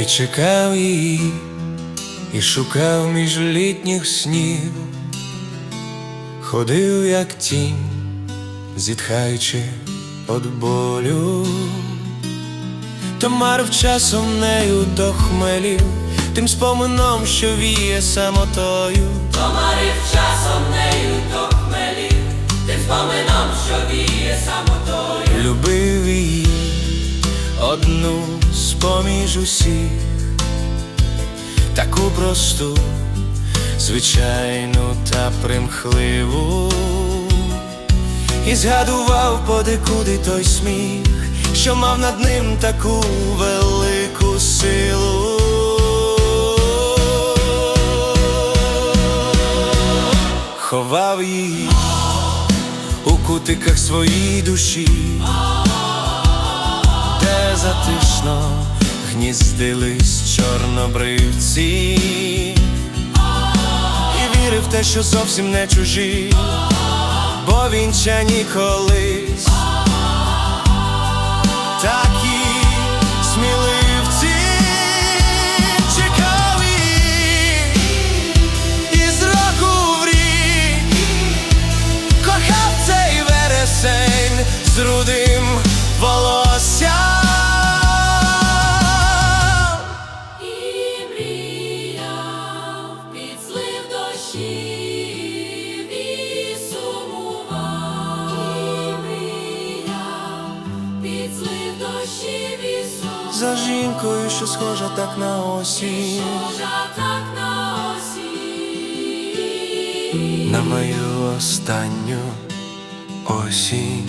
і чекав її, і шукав між літніх снів, ходив, як тінь, зітхаючи од болю, то марив часом нею до хмелів, тим спомином, що віє самотою. Комарив часом нею до хмелів, тим спомином, що віє самотою. Любив її одну поміж усіх, таку просту, звичайну та примхливу, і згадував подекуди той сміх, що мав над ним таку велику силу. Ховав її у кутиках своїй душі, затишно гніздились чорнобривці, і вірив те, що зовсім не чужі, бо вінчані колись. Такі сміливці чекав її із року в рік кохав цей вересень з рудим За жінкою, що схожа так на осінь, Схожа так на осінь. на мою останню осінь.